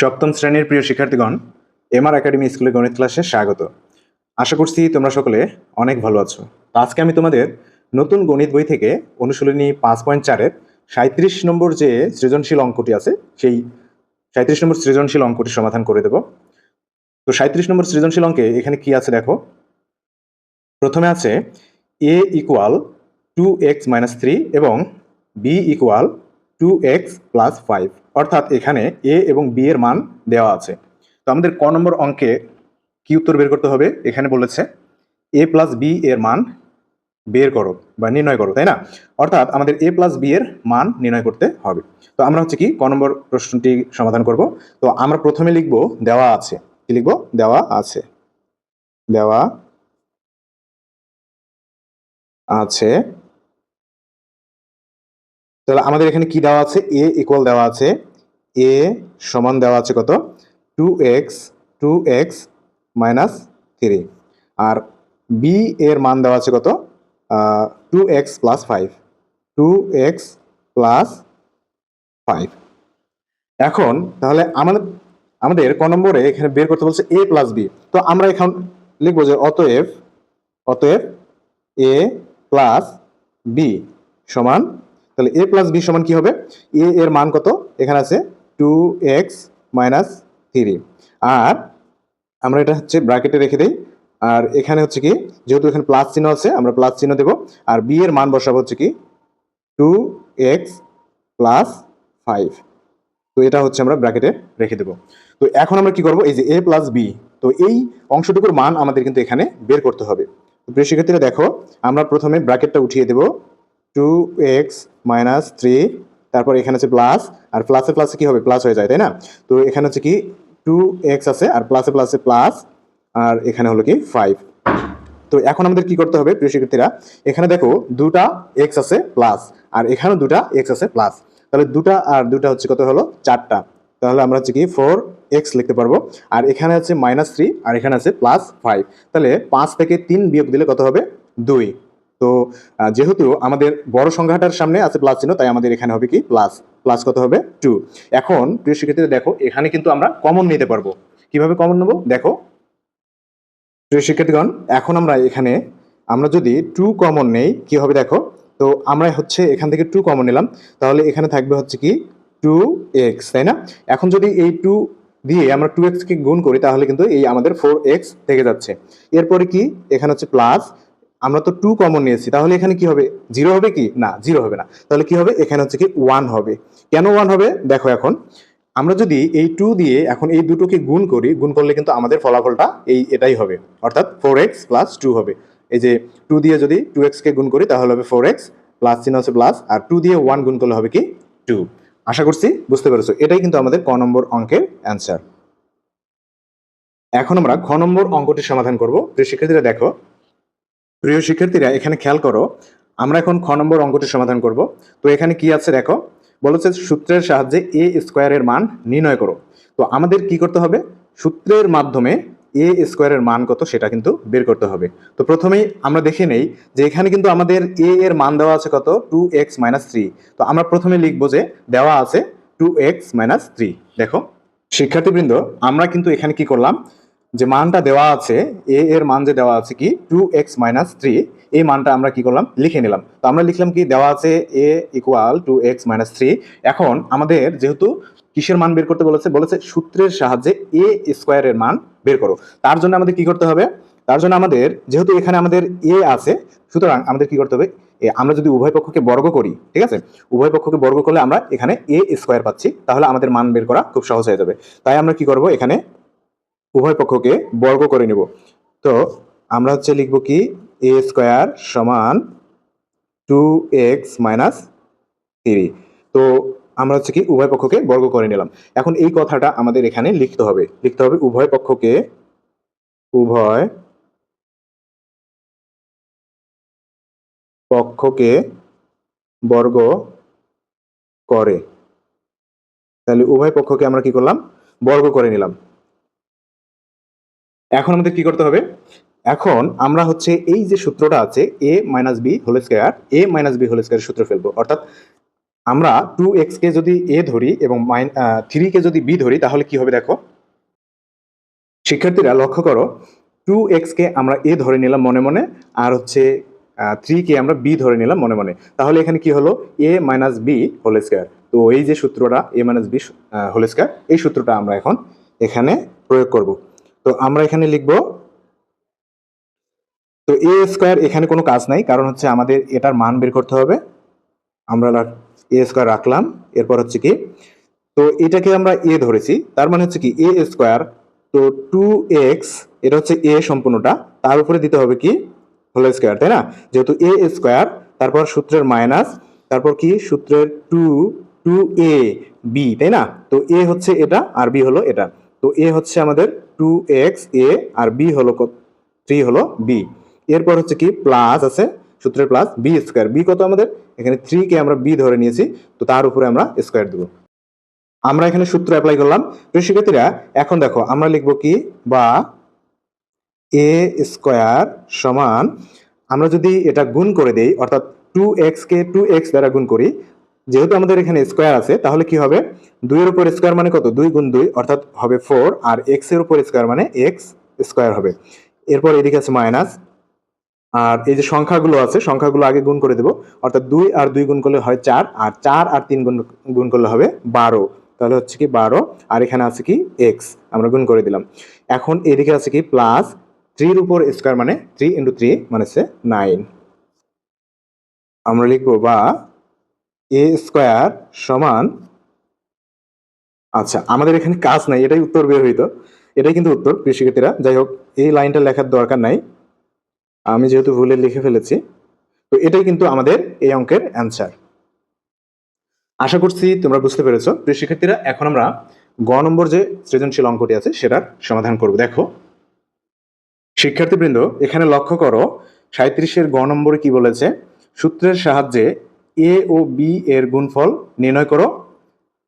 সপ্তম শ্রেণির প্রিয় শিক্ষার্থীগণ এমআর একাডেমি স্কুলের গণিত ক্লাসে স্বাগত। আশা করছি তোমরা সকলে অনেক ভালো আছো। আজকে আমি তোমাদের নতুন গণিত বই থেকে অনুশীলনী পাঁচ পয়েন্ট চারের সাঁত্রিশ নম্বর যে সৃজনশীল অঙ্কটি আছে, সেই সাঁত্রিশ নম্বর সৃজনশীল অঙ্কটি সমাধান করে দেব। তো সাঁত্রিশ নম্বর সৃজনশীল অঙ্কে এখানে কি আছে দেখো? প্রথমে আছে A equal to X minus three এবং B equal to X plus five অর্থাৎ এখানে এ এবং বি এর মান দেওয়া আছে। তো আমাদের ক নম্বর অঙ্কে কি উত্তর বের করতে হবে? এখানে বলেছে এ প্লাস বি এর মান বের করো বা নির্ণয় করো, তাই না? অর্থাৎ আমাদের এ প্লাস বি এর মান নির্ণয় করতে হবে। তো আমরা হচ্ছে কি, ক নম্বর প্রশ্নটি সমাধান করব। তো আমরা প্রথমে লিখব, দেওয়া আছে। কি লিখব? দেওয়া আছে। দেওয়া আছে। তাহলে আমাদের এখানে কি দেওয়া আছে? এ ইকুয়াল দেওয়া আছে। এ সমান দেওয়া আছে কত? Two X two X minus three আর বি এর মান দেওয়া আছে কত? Two X plus five two X plus five এখন তাহলে আমাদের আমাদের ক নম্বরে এখানে বের করতে বলছে এ প্লাস বি তো আমরা এখন লিখব যে অতএব অতএব এ প্লাস বি সমান তাহলে এ প্লাস বি সমান কি হবে? এ এর মান কত? এখানে আছে টু এক্স মাইনাস থ্রি আর আমরা এটা হচ্ছে ব্র্যাকেটে রেখে দিই। আর এখানে হচ্ছে কি, যেহেতু এখানে প্লাস চিহ্ন আছে, আমরা প্লাস চিহ্ন দেবো। আর বি এর মান বসাবো হচ্ছে কি টু এক্স প্লাস ফাইভ তো এটা হচ্ছে আমরা ব্র্যাকেটে রেখে দেবো। তো এখন আমরা কি করব? এই যে এ প্লাস বি তো এই অংশটুকুর মান আমাদের কিন্তু এখানে বের করতে হবে। তো প্রিয় শিক্ষার্থীরা, দেখো, আমরা প্রথমে ব্র্যাকেটটা উঠিয়ে দেবো। টু এক্স মাইনাস থ্রি তারপর এখানে আছে প্লাস আর প্লাসে প্লাসে কি হবে? প্লাস হয়ে যায়, তাই না? তো এখানে হচ্ছে কি টু এক্স আছে, আর প্লাসে প্লাসে প্লাস আর এখানে হলো কি ফাইভ তো এখন আমাদের কি করতে হবে, প্রিয় শিক্ষার্থীরা? এখানে দেখো দুটা এক্স আছে প্লাস আর এখানেও দুটা এক্স আছে প্লাস তাহলে দুটা আর দুটা হচ্ছে কত হলো? চারটা। তাহলে আমরা হচ্ছে কি ফোর এক্স লিখতে পারব। আর এখানে আছে মাইনাস থ্রি আর এখানে আছে প্লাস ফাইভ তাহলে পাঁচ থেকে তিন বিয়োগ দিলে কত হবে? দুই। তো যেহেতু আমাদের বড় সংখ্যাটার সামনে আছে প্লাস চিহ্ন, তাই আমাদের এখানে হবে কি প্লাস প্লাস কত হবে? টু এখন, প্রিয় শিক্ষার্থীরা, দেখো, এখানে কিন্তু আমরা কমন নিতে পারব। কীভাবে কমন নেব? দেখো। প্রিয় শিক্ষার্থীগণ, এখন আমরা এখানে, আমরা যদি টু কমন নেই, কি হবে দেখো? তো, আমরা হচ্ছে এখান থেকে টু কমন নিলাম। তাহলে এখানে থাকবে হচ্ছে কি টু এক্স তাই না? এখন যদি এই টু দিয়ে আমরা টু এক্সকে গুণ করি, তাহলে কিন্তু এই আমাদের ফোর এক্স থেকে যাচ্ছে। এরপরে কি? এখানে হচ্ছে প্লাস আমরা তো টু কমন নিয়েছি, তাহলে এখানে কি হবে? জিরো হবে কি? না জিরো হবে না। তাহলে কি হবে? এখানে হচ্ছে কি ওয়ান হবে। কেন ওয়ান হবে? দেখো এখন, আমরা যদি এই টু দিয়ে এখন এই দুটোকে গুণ করি, গুণ করলে কিন্তু আমাদের ফলাফলটা এই এটাই হবে। অর্থাৎ ফোর এক্স প্লাস টু হবে। এই যে টু দিয়ে যদি টু এক্সকে গুণ করি, তাহলে হবে ফোর এক্স প্লাস চিহ্ন হচ্ছে প্লাস আর টু দিয়ে ওয়ান গুণ করলে হবে কি? টু আশা করছি বুঝতে পেরেছ। এটাই কিন্তু আমাদের ক নম্বর অঙ্কের অ্যান্সার এখন আমরা খ নম্বর অঙ্কটি সমাধান করব। প্রিয় শিক্ষার্থীরা, দেখো প্রিয় শিক্ষার্থীরা, এখানে খেয়াল করো, আমরা এখন খ নম্বর অঙ্কটি সমাধান করব। তো এখানে কি আছে দেখো? বলেছে সূত্রের সাহায্যে এ স্কোয়ারের মান নির্ণয় করো। তো আমাদের কি করতে হবে? সূত্রের মাধ্যমে এ স্কোয়ারের মান কত সেটা কিন্তু বের করতে হবে। তো প্রথমেই আমরা দেখে নেই যে এখানে কিন্তু আমাদের এ এর মান দেওয়া আছে কত? টু এক্স মাইনাস থ্রি তো আমরা প্রথমে লিখব যে দেওয়া আছে টু এক্স মাইনাস থ্রি দেখো, শিক্ষার্থীবৃন্দ, আমরা কিন্তু এখানে কি করলাম? যে মানটা দেওয়া আছে এ এর মান যে দেওয়া আছে কি? টু এক্স মাইনাস থ্রি এই মানটা আমরা কি করলাম? লিখে নিলাম। তো আমরা লিখলাম কি, দেওয়া আছে A equal to X minus three এখন আমাদের যেহেতু কিসের মান বের করতে বলেছে বলেছে সূত্রের সাহায্যে এ স্কোয়ারের মান বের করো। তার জন্য আমাদের কি করতে হবে? তার জন্য আমাদের, যেহেতু এখানে আমাদের এ আছে, সুতরাং আমাদের কি করতে হবে? আমরা যদি উভয় পক্ষকে বর্গ করি, ঠিক আছে? উভয় পক্ষকে বর্গ করলে আমরা এখানে এ স্কোয়ার পাচ্ছি, তাহলে আমাদের মান বের করা খুব সহজ হয়ে যাবে। তাই আমরা কি করব এখানে? উভয় পক্ষকে বর্গ করে নেব। তো আমরা হচ্ছে লিখব কি? এ স্কোয়ার সমান টু এক্স মাইনাস থ্রি তো আমরা হচ্ছে কি উভয় পক্ষকে বর্গ করে নিলাম। এখন এই কথাটা আমাদের এখানে লিখতে হবে। লিখতে হবে উভয় পক্ষকে উভয় পক্ষকে বর্গ করে। তাহলে উভয় পক্ষকে আমরা কি করলাম? বর্গ করে নিলাম। এখন আমাদের কি করতে হবে? এখন আমরা হচ্ছে এই যে সূত্রটা আছে A minus B whole square A minus B whole square সূত্র ফেলব। অর্থাৎ আমরা টু এক্স কে যদি এ ধরি এবং মাইন থ্রি কে যদি বি ধরি, তাহলে কি হবে দেখো? শিক্ষার্থীরা লক্ষ্য করো টু এক্স কে আমরা এ ধরে নিলাম মনে মনে, আর হচ্ছে থ্রি কে আমরা বি ধরে নিলাম মনে মনে। তাহলে এখানে কি হলো? A minus B whole square তো এই যে সূত্রটা A minus B whole square এই সূত্রটা আমরা এখন এখানে প্রয়োগ করব। তো আমরা এখানে লিখব, তো এ স্কোয়ার এখানে কোনো কাজ নাই, কারণ হচ্ছে আমাদের এটার মান বের করতে হবে। আমরা এ স্কোয়ার রাখলাম, এরপর হচ্ছে কি, তো এটাকে আমরা এ ধরেছি, তার মানে হচ্ছে কি এ স্কোয়ার তো টু এক্স এটা হচ্ছে এ সম্পূর্ণটা, তার উপরে দিতে হবে কি হোল স্কোয়ার তাই না? যেহেতু এ স্কোয়ার তারপর সূত্রের মাইনাস তারপর কি, সূত্রের টু টু এ বি তাই না? তো এ হচ্ছে এটা, আর বি হলো এটা। তো এ হচ্ছে আমাদের টু এক্স এ আর বি হলো থ্রি হলো বি এরপর হচ্ছে কি? প্লাস আছে, সূত্রের প্লাস বি স্কোয়ার বি কত আমাদের? এখানে থ্রি কে আমরা বি ধরে নিয়েছি, তো তার উপরে আমরা স্কোয়ার দেবো। আমরা এখানে সূত্র অ্যাপ্লাই করলাম। তো শিক্ষার্থীরা, এখন দেখো, আমরা লিখব কি? বা এ স্কোয়ার সমান, আমরা যদি এটা গুণ করে দেই, অর্থাৎ টু এক্স কে টু এক্স দ্বারা গুণ করি যেহেতু আমাদের এখানে স্কোয়ার আছে, তাহলে কি হবে? দুইয়ের উপর স্কোয়ার মানে কত? দুই গুণ দুই, অর্থাৎ হবে ফোর আর এক্সের উপর স্কোয়ার মানে এক্স স্কোয়ার হবে। এরপর এদিকে আছে মাইনাস আর এই যে সংখ্যাগুলো আছে, সংখ্যাগুলো আগে গুণ করে দেবো। অর্থাৎ দুই আর দুই গুণ করলে হয় চার, আর চার আর তিন গুণ গুণ করলে হবে বারো। তাহলে হচ্ছে কি বারো, আর এখানে আছে কি এক্স আমরা গুণ করে দিলাম। এখন এদিকে আছে কি প্লাস থ্রির উপর স্কোয়ার মানে থ্রি ইন্টু থ্রি মানে হচ্ছে নাইন আমরা লিখব বা এ স্কোয়ার সমান আচ্ছা আমাদের এখানে কাজ নাই, এটাই উত্তর বের হইতো। এটাই কিন্তু উত্তর প্রিয় যাই হোক এই লাইনটা লেখার দরকার নাই। আমি যেহেতু ভুলে লিখে ফেলেছি, তো এটাই কিন্তু আমাদের এই অঙ্কের অ্যান্সার আশা করছি তোমরা বুঝতে পেরেছ। শিক্ষার্থীরা এখন আমরা গ নম্বর যে সৃজনশীল অঙ্কটি আছে, সেটার সমাধান করব। দেখো, শিক্ষার্থীবৃন্দ, এখানে লক্ষ্য করো সাঁত্রিশের গ নম্বরে কি বলেছে? সূত্রের সাহায্যে এ ও বি এর গুণফল নির্ণয় করো।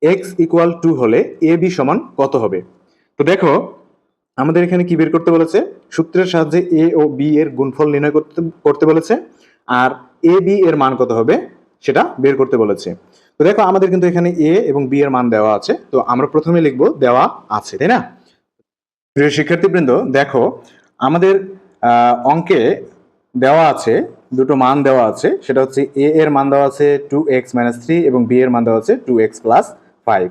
এক্স ইকুয়াল টু হলে এ বি সমান কত হবে? তো দেখো, আমাদের এখানে কি বের করতে বলেছে? সূত্রের সাহায্যে এ ও বি এর গুণফল নির্ণয় করতে করতে বলেছে। আর এ বি এর মান কত হবে? সেটা বের করতে বলেছে। তো দেখো, আমাদের কিন্তু এখানে এ এবং বি এর মান দেওয়া আছে। তো আমরা প্রথমে লিখব, দেওয়া আছে, তাই না? প্রিয় শিক্ষার্থীবৃন্দ, দেখো, আমাদের অঙ্কে দেওয়া আছে দুটো মান দেওয়া আছে। সেটা হচ্ছে এ এর মান দেওয়া আছে টু এক্স মাইনাস থ্রি এবং বি এর মান দেওয়া আছে টু এক্স প্লাস ফাইভ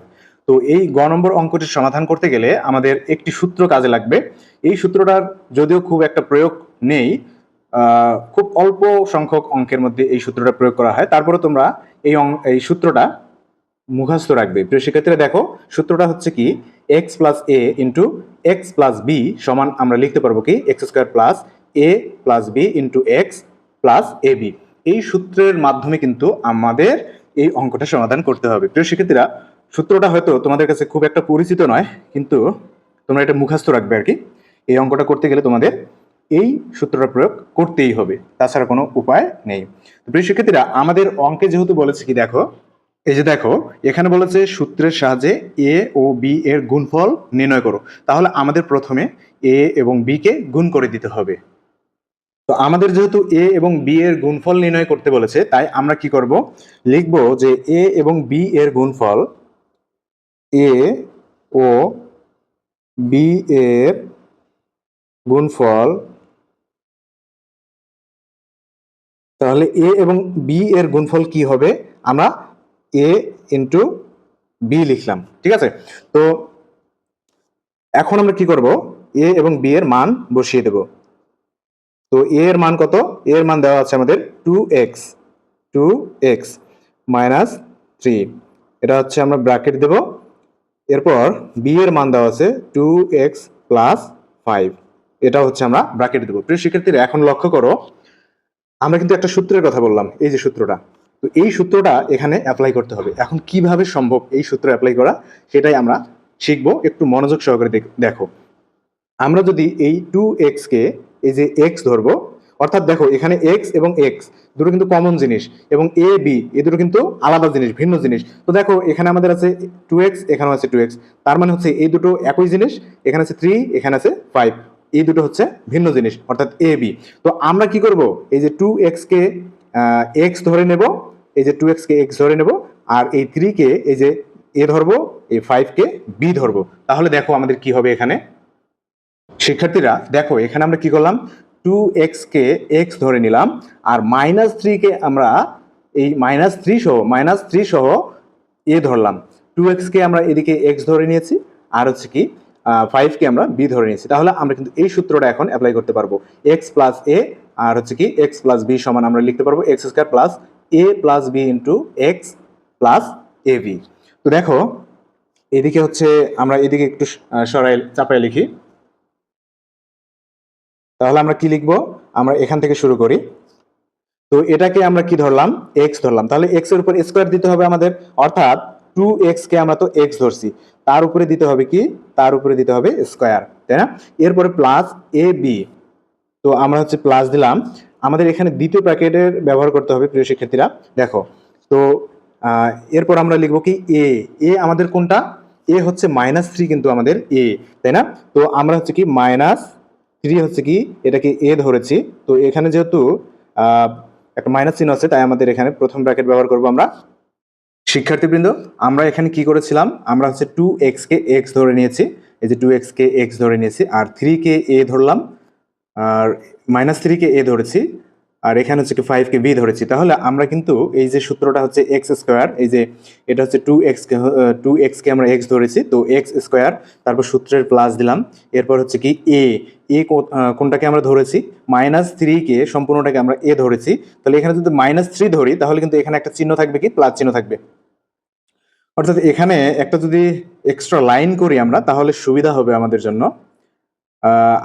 তো এই গ নম্বর অঙ্কটির সমাধান করতে গেলে আমাদের একটি সূত্র কাজে লাগবে। এই সূত্রটার যদিও খুব একটা প্রয়োগ নেই খুব অল্প সংখ্যক অঙ্কের মধ্যে এই সূত্রটা প্রয়োগ করা হয়। তারপরে তোমরা এই এই সূত্রটা মুখস্থ রাখবে। প্রিয় শিক্ষার্থীরা, দেখো, সূত্রটা হচ্ছে কি X plus A into X plus B সমান আমরা লিখতে পারব কি X square plus A plus B into X plus A B এই সূত্রের মাধ্যমে কিন্তু আমাদের এই অঙ্কটা সমাধান করতে হবে। প্রিয় শিক্ষার্থীরা, সূত্রটা হয়তো তোমাদের কাছে খুব একটা পরিচিত নয়, কিন্তু তোমরা এটা মুখস্থ রাখবে আর কি। এই অঙ্কটা করতে গেলে তোমাদের এই সূত্রটা প্রয়োগ করতেই হবে, তাছাড়া কোনো উপায় নেই। তো প্রিয় শিক্ষার্থীরা, আমাদের অঙ্কে যেহেতু বলেছে কি, দেখো, এই যে দেখো, এখানে বলেছে সূত্রের সাহায্যে এ ও বি এর গুণফল নির্ণয় করো। তাহলে আমাদের প্রথমে এ এবং বি কে গুণ করে দিতে হবে। তো আমাদের যেহেতু এ এবং বি এর গুণফল নির্ণয় করতে বলেছে, তাই আমরা কি করব? লিখব যে এ এবং বি এর গুণফল এ ও বি এর গুণফল তাহলে এ এবং বি এর গুণফল কি হবে? আমরা এ ইন্টু বি লিখলাম, ঠিক আছে? তো এখন আমরা কি করব? এ এবং বি এর মান বসিয়ে দেব। তো এর মান কত? এর মান দেওয়া আছে আমাদের two X two X minus three এটা হচ্ছে আমরা ব্র্যাকেট দেব। এরপর বি এর মান দেওয়া আছে টু এক্স প্লাস ফাইভ এটা হচ্ছে আমরা ব্র্যাকেট দেবো। প্রিয় শিক্ষার্থীরা, এখন লক্ষ্য করো, আমরা কিন্তু একটা সূত্রের কথা বললাম, এই যে সূত্রটা। তো এই সূত্রটা এখানে অ্যাপ্লাই করতে হবে। এখন কীভাবে সম্ভব এই সূত্র অ্যাপ্লাই করা, সেটাই আমরা শিখব। একটু মনোযোগ সহকারে দেখ- আমরা যদি এই টু কে এই যে এক্স ধরবো, অর্থাৎ দেখো এখানে এক্স এবং এক্স দুটো কিন্তু কমন জিনিস এবং এ বি এ দুটো কিন্তু আলাদা জিনিস, ভিন্ন জিনিস। তো দেখো, এখানে আমাদের আছে টু এক্স এখানেও আছে টু এক্স তার মানে হচ্ছে এই দুটো একই জিনিস, এখানে আছে থ্রি এখানে আছে ফাইভ এই দুটো হচ্ছে ভিন্ন জিনিস, অর্থাৎ এ বি তো আমরা কি করব? এই যে টু এক্স কে এক্স ধরে নেব, এই যে টু এক্স কে এক্স ধরে নেব, আর এই থ্রিকে এই যে এ ধরবো, এই ফাইভকে বি ধরবো। তাহলে দেখো আমাদের কি হবে এখানে? শিক্ষার্থীরা, দেখো, এখানে আমরা কি করলাম? টু এক্সকে এক্স ধরে নিলাম, আর মাইনাস থ্রিকে আমরা এই মাইনাস থ্রি সহ মাইনাস থ্রি সহ এ ধরলাম। টু এক্সকে আমরা এদিকে এক্স ধরে নিয়েছি, আর হচ্ছে কি ফাইভকে আমরা বি ধরে নিয়েছি। তাহলে আমরা কিন্তু এই সূত্রটা এখন অ্যাপ্লাই করতে পারব। এক্স প্লাস এ আর হচ্ছে কি এক্স প্লাস বি সমান আমরা লিখতে পারব X square plus A plus B into X plus A B তো দেখো, এদিকে হচ্ছে আমরা এদিকে একটু সরাই, চাপাই লিখি। তাহলে আমরা কি লিখব? আমরা এখান থেকে শুরু করি। তো এটাকে আমরা কি ধরলাম? এক্স ধরলাম। তাহলে এক্সের উপর স্কোয়ার দিতে হবে আমাদের। অর্থাৎ টু এক্স কে আমরা তো এক্স ধরছি। তার উপরে দিতে হবে কি? তার উপরে দিতে হবে স্কোয়ার তাই না? এরপরে প্লাস এ বি তো আমরা হচ্ছে প্লাস দিলাম। আমাদের এখানে দ্বিতীয় প্যাকেটের ব্যবহার করতে হবে, প্রিয় শিক্ষার্থীরা। দেখো, তো এরপর আমরা লিখব কি? এ এ আমাদের কোনটা? এ হচ্ছে মাইনাস থ্রি কিন্তু আমাদের এ তাই না? তো আমরা হচ্ছে কি? মাইনাস থ্রি হচ্ছে কি? এটাকে এ ধরেছি। তো এখানে যেহেতু একটা মাইনাস চিহ্ন আছে, তাই আমাদের এখানে প্রথম ব্র্যাকেট ব্যবহার করব আমরা। শিক্ষার্থীবৃন্দ, আমরা এখানে কি করেছিলাম? আমরা হচ্ছে টু এক্স কে এক্স ধরে নিয়েছি। এই যে টু এক্স কে এক্স ধরে নিয়েছি, আর থ্রি কে এ ধরলাম, আর মাইনাস থ্রি কে এ ধরেছি, আর এখানে হচ্ছে কি ফাইভ কে বি ধরেছি। তাহলে আমরা কিন্তু এই যে সূত্রটা হচ্ছে এক্স স্কোয়ার এই যে এটা হচ্ছে টু এক্স টু এক্স কে আমরা এক্স ধরেছি, তো এক্স স্কোয়ার তারপর সূত্রের প্লাস দিলাম, এরপর হচ্ছে কি এ এ কোনটাকে আমরা ধরেছি? মাইনাস থ্রিকে সম্পূর্ণটাকে আমরা এ ধরেছি। তাহলে এখানে যদি মাইনাস থ্রি ধরি, তাহলে কিন্তু এখানে একটা চিহ্ন থাকবে কি? প্লাস চিহ্ন থাকবে। অর্থাৎ এখানে একটা যদি এক্সট্রা লাইন করি আমরা, তাহলে সুবিধা হবে আমাদের জন্য।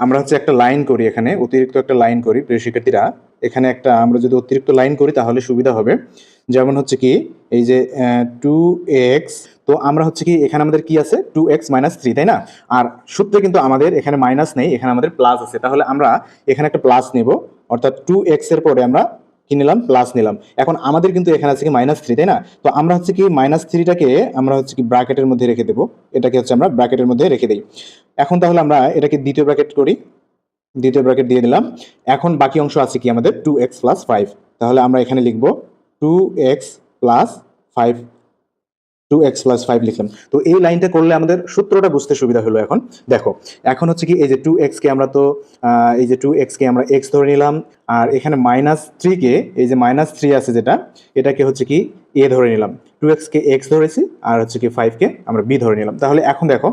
আমরা হচ্ছে একটা লাইন করি এখানে, অতিরিক্ত একটা লাইন করি, প্রিয় শিক্ষার্থীরা। এখানে একটা আমরা যদি অতিরিক্ত লাইন করি তাহলে সুবিধা হবে। যেমন হচ্ছে কি, এই যে টু এক্স তো আমরা হচ্ছে কি, এখানে আমাদের কি আছে? টু এক্স মাইনাস থ্রি তাই না? আর সূত্রে কিন্তু আমাদের এখানে মাইনাস নেই, এখানে আমাদের প্লাস আছে। তাহলে আমরা এখানে একটা প্লাস নেব, অর্থাৎ টু এক্সের পরে আমরা কি নিলাম? প্লাস নিলাম। এখন আমাদের কিন্তু এখানে আছে কি মাইনাস থ্রি তাই না? তো আমরা হচ্ছে কি মাইনাস থ্রিটাকে আমরা হচ্ছে কি ব্র্যাকেটের মধ্যে রেখে দেবো। এটাকে হচ্ছে আমরা ব্র্যাকেটের মধ্যে রেখে দিই। এখন তাহলে আমরা এটাকে দ্বিতীয় ব্র্যাকেট করি। দ্বিতীয় ব্র্যাকেট দিয়ে দিলাম। এখন বাকি অংশ আছে কি আমাদের? টু এক্স প্লাস ফাইভ তাহলে আমরা এখানে লিখব two X plus five two X plus five লিখলাম। তো এই লাইনটা করলে আমাদের সূত্রটা বুঝতে সুবিধা হলো এখন। দেখো, এখন হচ্ছে কি এই যে টু এক্সকে আমরা তো এই যে টু এক্সকে আমরা এক্স ধরে নিলাম, আর এখানে মাইনাস থ্রিকে এই যে মাইনাস থ্রি আছে যেটা, এটাকে হচ্ছে কি এ ধরে নিলাম। টু এক্সকে এক্স ধরেছি, আর হচ্ছে কি ফাইভকে আমরা বি ধরে নিলাম। তাহলে এখন দেখো,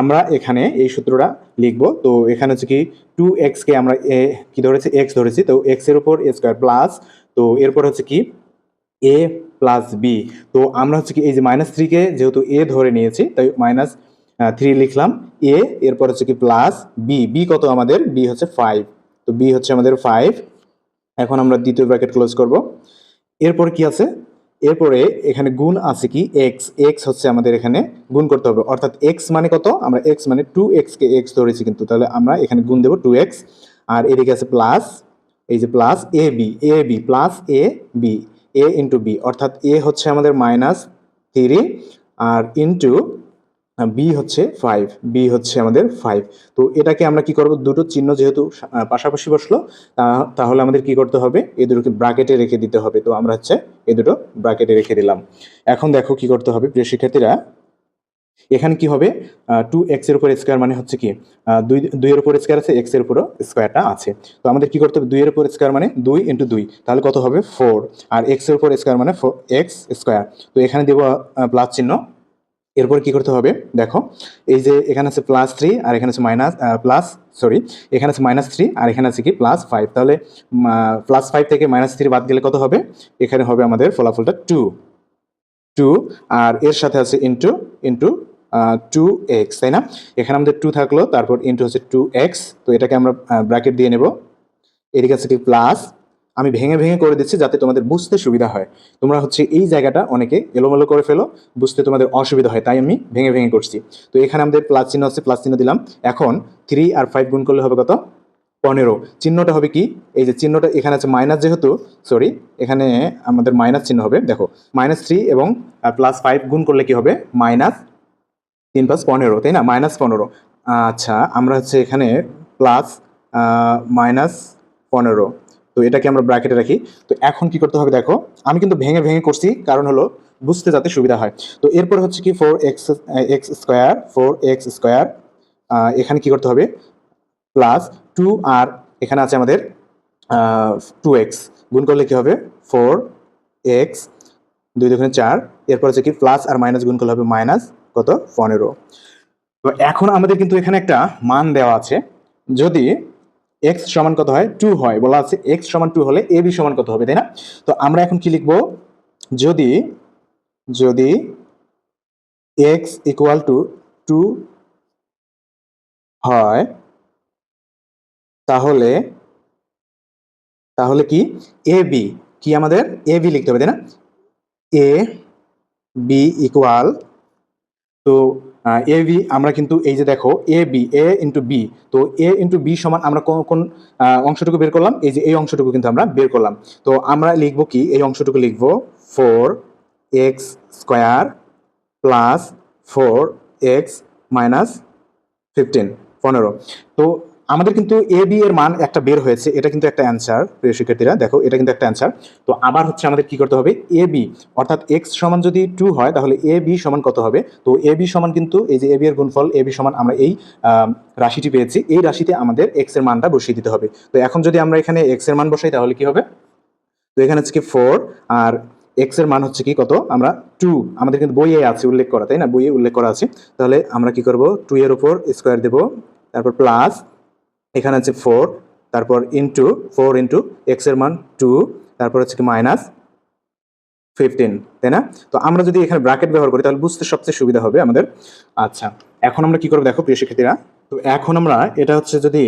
আমরা এখানে এই সূত্রটা লিখব। তো এখানে হচ্ছে কি টু এক্সকে আমরা এ কি ধরেছি? এক্স ধরেছি। তো এক্সের উপর এ স্কোয়ার প্লাস তো এরপর হচ্ছে কি এ প্লাস বি তো আমরা হচ্ছে কি এই যে মাইনাস থ্রিকে যেহেতু এ ধরে নিয়েছি, তাই মাইনাস থ্রি লিখলাম। এ এরপর হচ্ছে কি প্লাস বি বি কত আমাদের? বি হচ্ছে ফাইভ তো বি হচ্ছে আমাদের ফাইভ এখন আমরা দ্বিতীয় ব্র্যাকেট ক্লোজ করব। এরপর কি আছে? এরপরে এখানে গুণ আছে কি? এক্স এক্স হচ্ছে আমাদের এখানে গুণ করতে হবে। অর্থাৎ এক্স মানে কত? আমরা এক্স মানে টু এক্সকে এক্স ধরেছি কিন্তু। তাহলে আমরা এখানে গুণ দেবো টু এক্স আর এদিকে আছে প্লাস এই যে plus A B A B plus A B A into B অর্থাৎ এ হচ্ছে আমাদের মাইনাস থ্রি আর ইন্টু বি হচ্ছে ফাইভ বি হচ্ছে আমাদের ফাইভ তো এটাকে আমরা কি করব? দুটো চিহ্ন যেহেতু পাশাপাশি বসল তাহলে আমাদের কি করতে হবে? এ দুটোকে ব্রাকেটে রেখে দিতে হবে। তো আমরা হচ্ছে এ দুটো ব্রাকেটে রেখে দিলাম। এখন দেখো কি করতে হবে, প্রিয় শিক্ষার্থীরা এখানে কি হবে? টু এক্সের উপর স্কোয়ার মানে হচ্ছে কি? দুই দুইয়ের উপর স্কোয়ার আছে এক্সের উপরও স্কোয়ারটা আছে। তো আমাদের কি করতে হবে? দুইয়ের উপর স্কোয়ার মানে দুই ইন্টু দুই। তাহলে কত হবে? ফোর আর এক্সের উপর স্কোয়ার মানে এক্স স্কোয়ার তো এখানে দেবো প্লাস চিহ্ন। এরপর কি করতে হবে? দেখো, এই যে এখানে আছে প্লাস থ্রি আর এখানে আছে মাইনাস প্লাস সরি এখানে আছে মাইনাস থ্রি আর এখানে আছে কি? প্লাস ফাইভ তাহলে প্লাস ফাইভ থেকে মাইনাস থ্রি বাদ গেলে কত হবে? এখানে হবে আমাদের ফলাফলটা টু টু আর এর সাথে আছে ইন্টু ইন্টু টু এক্স তাই না? এখানে আমাদের টু থাকল, তারপর ইন্টু হচ্ছে টু এক্স তো এটাকে আমরা ব্র্যাকেট দিয়ে নেব। এদিকে আছে কি প্লাস আমি ভেঙে ভেঙে করে দিচ্ছি যাতে তোমাদের বুঝতে সুবিধা হয়। তোমরা হচ্ছে এই জায়গাটা অনেকে এলোমেলো করে ফেলো, বুঝতে তোমাদের অসুবিধা হয়, তাই আমি ভেঙে ভেঙে করছি। তো এখানে আমাদের প্লাস চিহ্ন আছে প্লাস চিহ্ন দিলাম। এখন থ্রি আর ফাইভ গুণ করলে হবে কত? পনেরো। চিহ্নটা হবে কি? এই যে চিহ্নটা এখানে আছে মাইনাস যেহেতু সরি এখানে আমাদের মাইনাস চিহ্ন হবে। দেখো মাইনাস থ্রি এবং প্লাস ফাইভ গুণ করলে কি হবে? মাইনাস তিন প্লাস পনেরো, তাই না? মাইনাস পনেরো। আচ্ছা আমরা হচ্ছে এখানে প্লাস মাইনাস পনেরো। তো এটাকে আমরা ব্র্যাকেটে রাখি। তো এখন কি করতে হবে দেখো, আমি কিন্তু ভেঙে ভেঙে করছি, কারণ হলো বুঝতে যাতে সুবিধা হয়। তো এরপর হচ্ছে কি four X X square four X square এখানে কি করতে হবে? প্লাস টু আর এখানে আছে আমাদের টু এক্স গুণ করলে কি হবে? ফোর এক্স দুই দুগুণে চার। এরপর হচ্ছে কি প্লাস আর মাইনাস গুণ করলে হবে মাইনাস কত? পনেরো। তো এখন আমাদের কিন্তু এখানে একটা মান দেওয়া আছে। যদি এক্স সমান কত হয়? টু হয়। বলা আছে এক্স সমান টু হলে এ বি সমান কত হবে, তাই না? তো আমরা এখন কি লিখব? যদি যদি এক্স ইকুয়াল টু টু হয়, তাহলে তাহলে কি? এ বি কি আমাদের? এ বি লিখতে হবে, তাই না? এ বি ইকুয়াল তো এ বি আমরা কিন্তু এই যে দেখো A B A into B তো এ ইন্টু বি সমান আমরা কোন কোন অংশটুকু বের করলাম? এই যে এই অংশটুকু কিন্তু আমরা বের করলাম। তো আমরা লিখব কি? এই অংশটুকু লিখব four x square plus four x minus fifteen পনেরো। তো আমাদের কিন্তু এ বি এর মান একটা বের হয়েছে, এটা কিন্তু একটা অ্যান্সার প্রিয় শিক্ষার্থীরা, দেখো, এটা কিন্তু একটা অ্যান্সার তো আবার হচ্ছে আমাদের কি করতে হবে? এ বি অর্থাৎ এক্স সমান যদি টু হয়, তাহলে এ বি সমান কত হবে? তো এ বি সমান কিন্তু এই যে এ বি এর গুণফল এ বি সমান আমরা এই রাশিটি পেয়েছি, এই রাশিতে আমাদের এক্সের মানটা বসিয়ে দিতে হবে। তো এখন যদি আমরা এখানে এক্সের মান বসাই, তাহলে কি হবে? তো এখানে হচ্ছে কি ফোর আর এক্সের মান হচ্ছে কি কত? আমরা টু আমাদের কিন্তু বইয়ে আছে উল্লেখ করা, তাই না? বইয়ে উল্লেখ করা আছে। তাহলে আমরা কি করব? টু এর উপর স্কোয়ার দেব, তারপর প্লাস এখানে আছে ফোর তারপর ইন্টু ফোর ইন্টু এক্সের মান টু তারপর হচ্ছে কি মাইনাস ফিফটিন তাই না? তো আমরা যদি এখানে ব্র্যাকেট ব্যবহার করি, তাহলে বুঝতে সবচেয়ে সুবিধা হবে আমাদের। আচ্ছা এখন আমরা কি করব? দেখো, প্রিয় শিক্ষার্থীরা, তো এখন আমরা এটা হচ্ছে যদি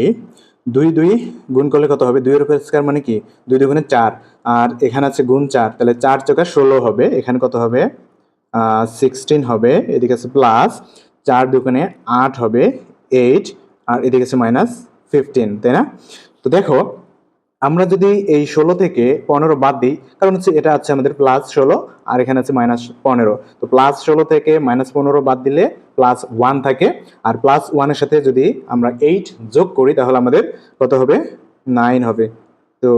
দুই দুই গুণ করলে কত হবে? দুই উপর স্কোয়ার মানে কি? দুই দুগুণে চার, আর এখানে আছে গুণ চার, তাহলে চার চোখা ষোলো হবে। এখানে কত হবে? সিক্সটিন হবে, এদিকে আছে প্লাস চার দুগুণে আট হবে এইট আর এদিকে আছে মাইনাস ফিফটিন তাই না? তো দেখো, আমরা যদি এই ষোলো থেকে পনেরো বাদ দিই, কারণ হচ্ছে এটা আছে আমাদের প্লাস ষোলো, আর এখানে আছে মাইনাস পনেরো। তো প্লাস ষোলো থেকে মাইনাস পনেরো বাদ দিলে প্লাস ওয়ান থাকে, আর প্লাস ওয়ানের সাথে যদি আমরা এইট যোগ করি, তাহলে আমাদের কত হবে? নাইন হবে। তো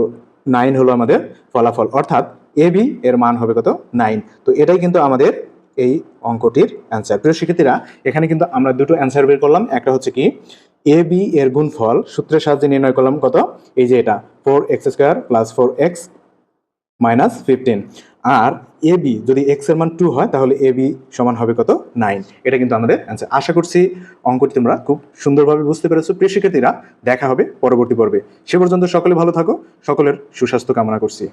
নাইন হলো আমাদের ফলাফল। অর্থাৎ এ বি এর মান হবে কত? নাইন তো এটাই কিন্তু আমাদের এই অঙ্কটির অ্যান্সার প্রিয় শিক্ষার্থীরা, এখানে কিন্তু আমরা দুটো অ্যান্সার বের করলাম। একটা হচ্ছে কি? এ বি এর গুণফল, সূত্রের সাহায্যে নির্ণয় করলাম কত? এই যে এটা four x square plus four x minus fifteen R A B যদি এক্সের মান টু হয়, তাহলে এ বি সমান হবে কত? নাইন এটা কিন্তু আমাদের অ্যান্সার আশা করছি অঙ্কটি তোমরা খুব সুন্দরভাবে বুঝতে পেরেছ। প্রিয় শিক্ষার্থীরা, দেখা হবে পরবর্তী পর্বে। সে পর্যন্ত সকলে ভালো থাকো। সকলের সুস্বাস্থ্য কামনা করছি।